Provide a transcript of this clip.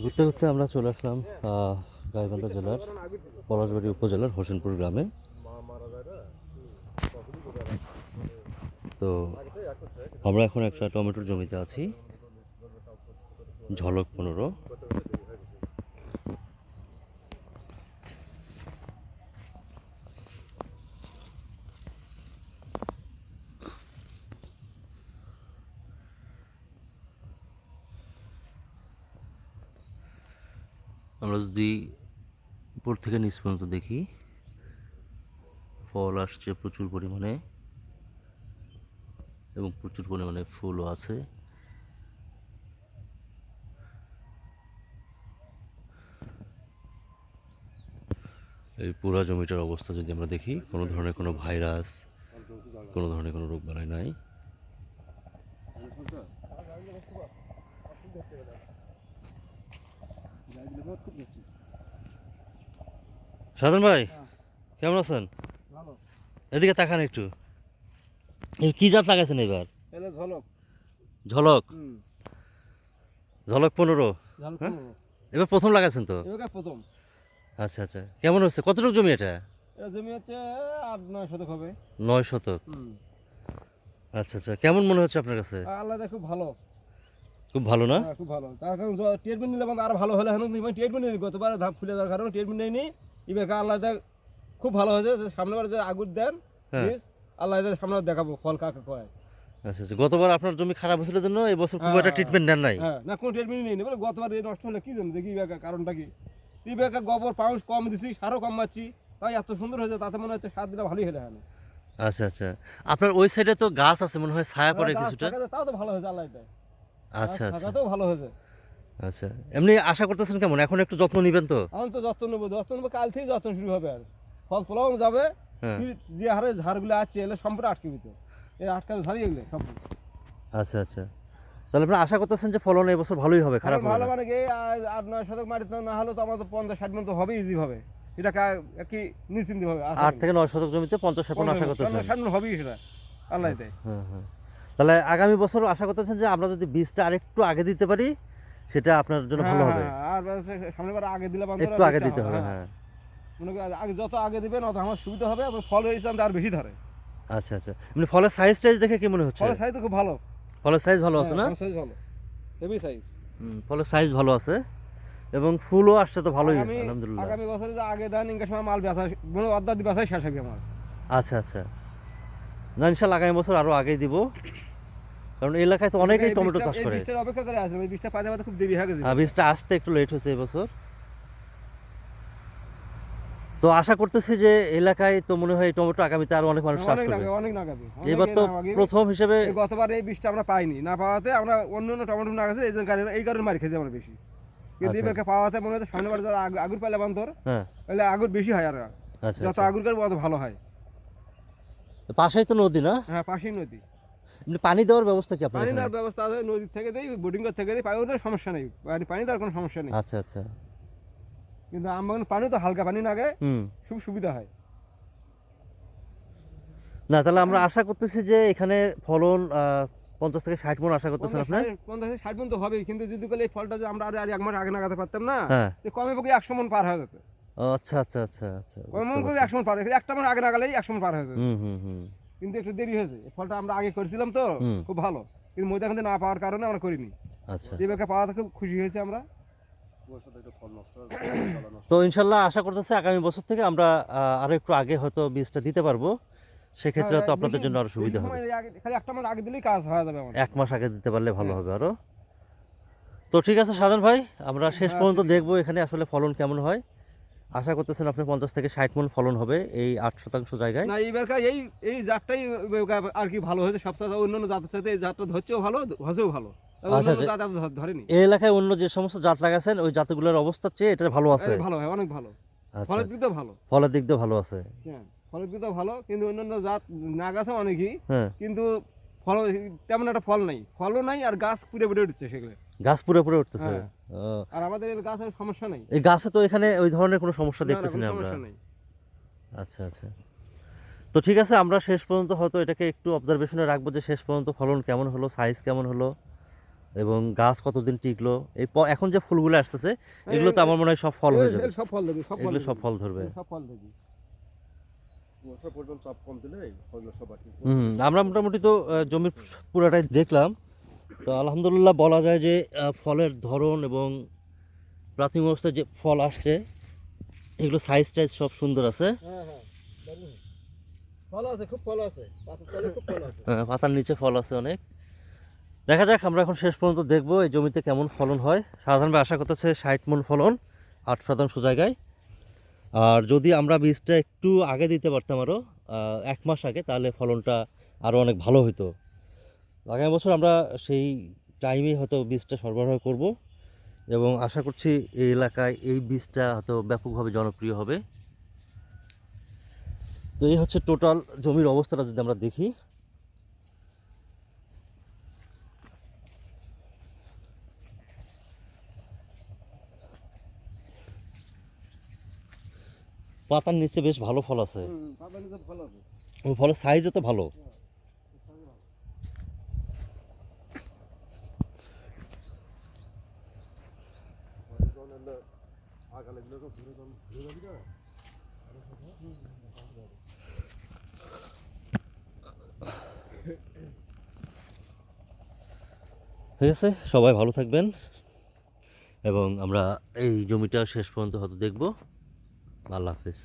ঘুরতে ঘুরতে আমরা চলে আসলাম গাইবান্ধা জেলার পলাশবাড়ি উপজেলার হোসেনপুর গ্রামে। তো আমরা এখন একটা টমেটোর জমিতে আছি ঝলক পনেরো। আমরা যদি উপর থেকে নিচ পর্যন্ত দেখি, ফল আসছে প্রচুর পরিমাণে এবং প্রচুর পরিমাণে ফুলও আছে। এই পুরা জমিটার অবস্থা যদি আমরা দেখি, কোনো ধরনের কোনো ভাইরাস, কোনো ধরনের কোনো রোগ বালাই নাই। সাধন ভাই কেমন আছেন? এদিকে তাকান একটু। কি জাত লাগাইছেন এবার? ঝলক। ঝলক? ঝলক পনেরো। হ্যাঁ? এবার প্রথম লাগাইছেন তো? প্রথম। আচ্ছা আচ্ছা। কেমন হচ্ছে? কতটুকু জমি এটা? এটা জমি হচ্ছে আট নয় শতক হবে। নয় শতক। আচ্ছা আচ্ছা। কেমন মনে হচ্ছে আপনার কাছে? আল্লাহ খুব ভালো। খুব ভালো না? হ্যাঁ খুব ভালো। তার কারণ ট্রিটমেন্ট নিলে আরও ভালো হলে এখন ট্রিটমেন্ট নিই গতবার ধাপ ফুলে যাওয়ার কারণে ট্রিটমেন্ট নেয়নি এবার আল্লাহ দেখ খুব ভালো হয়েছে। সামনেবার যে আগুন দেন হ্যাঁ। আল্লাহ সামনে দেখাবো ফল কাকে কয়। আচ্ছা আচ্ছা। গতবার আপনার জমি খারাপ হয়েছিল জন্য এই বছর খুব হ্যাঁ, একটা হ্যাঁ। ট্রিটমেন্ট নেন নাই? হ্যাঁ না কোনো ট্রিটমেন্ট নেই বলে গতবার এই নষ্ট হলে কি জানি দেখি কারণটা কি। গোবর কম দিছি সারও কম মারছি তাই এত সুন্দর হয়েছে তাতে মনে হচ্ছে সাত দিনে ভালোই হলে হ্যাঁ আচ্ছা আচ্ছা। আপনার ওই সাইডে তো গাছ আছে মনে হয় ছায়া পড়ে কিছুটা। তাও তো ভালো হয়েছে আল্লাহ দেয় আচ্ছা আচ্ছা। থাকাতেও ভালো হয়েছে আচ্ছা। এমনি আশা করতেছেন কেমন? এখন একটু যত্ন নেবেন তো? এখন তো যত্ন নেব যত্ন নেব কাল থেকে যত্ন শুরু হবে আর। ফল তোলাও যাবে হ্যাঁ। যে হারে ঝাড়গুলো আছে এলে সম্পূর্ণ আটকে দিতে এই আটকালে ঝাড়ি এগুলো সম্পূর্ণ আচ্ছা আচ্ছা। তাহলে আপনি আশা করতেছেন যে ফলন এবছর ভালোই হবে খারাপ হবে ভালো না? মানে কি আ- আট নয় শতক মাটিতে না হলেও তো আমাদের পঞ্চাশ ষাট মতো হবে ইজি হবে এটা কা- কি নিশ্চিন্ত হবে আট থেকে নয় শতক জমিতে পঞ্চাশ ষাট আশা করতেছেন? ষাট মন হবেই সেটা। আল্লাহ দেয়। হ্যাঁ হ্যাঁ। তাহলে আগামী বছর আশা করতেছেন যে আমরা যদি বীজটা আরেকটু আগে দিতে পারি সেটা আপনার জন্য ভালো হবে। হ্যাঁ, আর আগে দিলে একটু আগে দিতে হবে হ্যাঁ। মনে করি আগে যত আগে দিবেন আমার সুবিধা হবে এবং ফল হয়েছে আর বেশি ধরে। আচ্ছা আচ্ছা। এমনি ফলের সাইজ টাইজ দেখে কি মনে হচ্ছে? ফলের সাইজ তো খুব ভালো। ফলের সাইজ ভালো আছে না? হ্যাঁ, সাইজ ভালো। হেভি সাইজ হুম, ফলের সাইজ ভালো আছে। এবং ফুলও আসছে তো ভালোই আলহামদুলিল্লাহ। আগামী বছরে যে আগে দেন সময় মাল বেচা মানে অর্ধাৎ বেচাই শেষ হবে আমার। আচ্ছা আচ্ছা। না ইনশাল্লাহ আগামী বছর আরও আগেই দিব। কারণ এলাকায় তো অনেকেই টমেটো চাষ করে। বীজটার অপেক্ষা করে আসলে ওই বীজটা পাইতে পাইতে খুব দেরি হয়ে গেছে। হ্যাঁ বীজটা আসতে একটু লেট হয়েছে এবছর। তো আশা করতেছি যে এলাকায় তো মনে হয় টমেটো আগামীতে আরও অনেক মানুষ চাষ করবে। অনেক নাগাবে এবার তো প্রথম হিসেবে গতবার এই বীজটা আমরা পাইনি। না পাওয়াতে আমরা অন্য অন্য টমেটো না গেছে এই জন্য এই কারণে মারি খেয়েছি আমরা বেশি। কিন্তু আচ্ছা, এবারকে পাওয়াতে মনে হচ্ছে সামনে বার আগুর পাইলে বান্তর হ্যাঁ। তাহলে আগুর বেশি হয় আর। আচ্ছা যত আচ্ছা। আগুর করব অত ভালো হয়। পাশেই তো নদী না? হ্যাঁ পাশেই নদী। পানি দেওয়ার ব্যবস্থা কি আপনার পানি? নেওয়ার ব্যবস্থা আছে নদী থেকে দেই বোটিং থেকে দেই পানি ওঠার সমস্যা নেই। পানি পানি দেওয়ার কোনো সমস্যা নেই। আচ্ছা আচ্ছা। কিন্তু আমার পানি তো হালকা পানি হুম। খুব সুবিধা হয়। না তাহলে আমরা আশা করতেছি যে এখানে ফলন পঞ্চাশ থেকে ষাট মন আশা করতেছেন আপনি পঞ্চাশ ষাট মন তো হবেই কিন্তু যদি বলে এই ফলটা যে আমরা আর এক মাস আগে লাগাতে পারতাম না হ্যাঁ। কমে পক্ষে একশো মন পার হয়ে যেত। আচ্ছা আচ্ছা আচ্ছা আচ্ছা কমে পক্ষে একশো মন পার হয়ে একটা মাস আগে লাগালেই একশো মন পার হয়ে যেত। হুম হুম হুম। কিন্তু একটু দেরি হয়েছে। ফলটা আমরা আগে করেছিলাম তো খুব ভালো। কিন্তু মধ্যে না পাওয়ার কারণে আমরা করিনি। আচ্ছা। যে পাওয়াতে খুব খুশি হয়েছে আমরা। তো ইনশাল্লাহ আশা করতেছি আগামী বছর থেকে আমরা আরও একটু আগে হয়তো বীজটা দিতে পারব। সেক্ষেত্রে হ্যাঁ, হয়তো আপনাদের জন্য আরও সুবিধা হবে। খালি একটা মাস আগে দিলেই কাজ হয়ে যাবে এক মাস আগে দিতে পারলে ভালো হ্যাঁ। হবে আরও। তো ঠিক আছে সাধন ভাই আমরা শেষ হ্যাঁ, পর্যন্ত দেখব এখানে আসলে ফলন কেমন হয়। আশা করতেছেন আপনি পঞ্চাশ থেকে ষাট মন ফলন হবে এই আট শতাংশ জায়গায়? না এইবারকার এই এই জাতটাই আর কি ভালো হয়েছে। সবচেয়ে অন্যান্য জাতের সাথে এই জাতটা ধরছেও ভালো হসেও ভালো। আচ্ছা, আচ্ছা। ধরেনি। এই এলাকায় অন্য যে সমস্ত জাত লাগাছেন ওই জাতগুলোর অবস্থা চেয়ে এটা ভালো আছে? ভালো হয় অনেক ভালো। আচ্ছা, ফলের। দিক তো ভালো। ফলের দিক ভালো আছে? হ্যাঁ ফলের দিক তো ভালো কিন্তু অন্যান্য জাত না গাছে অনেকই হ্যাঁ। কিন্তু ফল তেমন একটা ফল নাই। ফলও নাই আর গাছ পুড়ে পুড়ে উঠছে সেগুলো। গাছ পুরো পুরো উঠতেছে। হ্যাঁ। আর আমাদের এই গাছের সমস্যা নেই। এই গাছে তো এখানে ওই ধরনের কোনো সমস্যা না, না, দেখতেছি কোনো না আমরা। সমস্যা নেই। আচ্ছা আচ্ছা। তো ঠিক আছে আমরা শেষ পর্যন্ত হয়তো এটাকে একটু অবজারভেশনে রাখব যে শেষ পর্যন্ত ফলন কেমন হলো সাইজ কেমন হলো এবং গাছ কতদিন টিকলো। এই প- এখন যে ফুলগুলো আসতেছে এগুলো তো আমার মনে হয় সব ফল হয়ে যাবে। এর সব ফল দেবে সব ফল এগুলো দেবে। সব ফল ধরবে। এর সব ফল দেবে বছর পর্যন্ত চাপ কম দিলে ফলগুলো সব আর কি হুম আমরা মোটামুটি তো আহ, জমির পুরাটাই দেখলাম। তো আলহামদুলিল্লাহ বলা যায় যে ফলের ধরন এবং প্রাথমিক অবস্থায় যে ফল আসছে এগুলো সাইজ টাইজ সব সুন্দর আছে। হ্যাঁ হ্যাঁ আহ, পাতার নিচে ফল আছে অনেক। দেখা যাক আমরা এখন শেষ পর্যন্ত দেখব এই জমিতে কেমন ফলন হয়। সাধারণভাবে আশা করতেছে ষাট মন ফলন আট শতাংশ জায়গায়। আর যদি আমরা বীজটা একটু আগে দিতে পারতাম আরও এক মাস আগে তাহলে ফলনটা আরও অনেক ভালো হতো আগামী বছর আমরা সেই টাইমে হয়তো বীজটা সরবরাহ করব এবং আশা করছি এই এলাকায় এই বীজটা হয়তো ব্যাপকভাবে জনপ্রিয় হবে। তো এই হচ্ছে টোটাল জমির অবস্থাটা যদি আমরা দেখি। পাতার নিচে বেশ ভালো ফল আছে। ফলের সাইজও তো ভালো। ঠিক আছে, সবাই ভালো থাকবেন। এবং আমরা এই জমিটা শেষ পর্যন্ত হয়তো দেখব। আল্লাহ হাফিজ।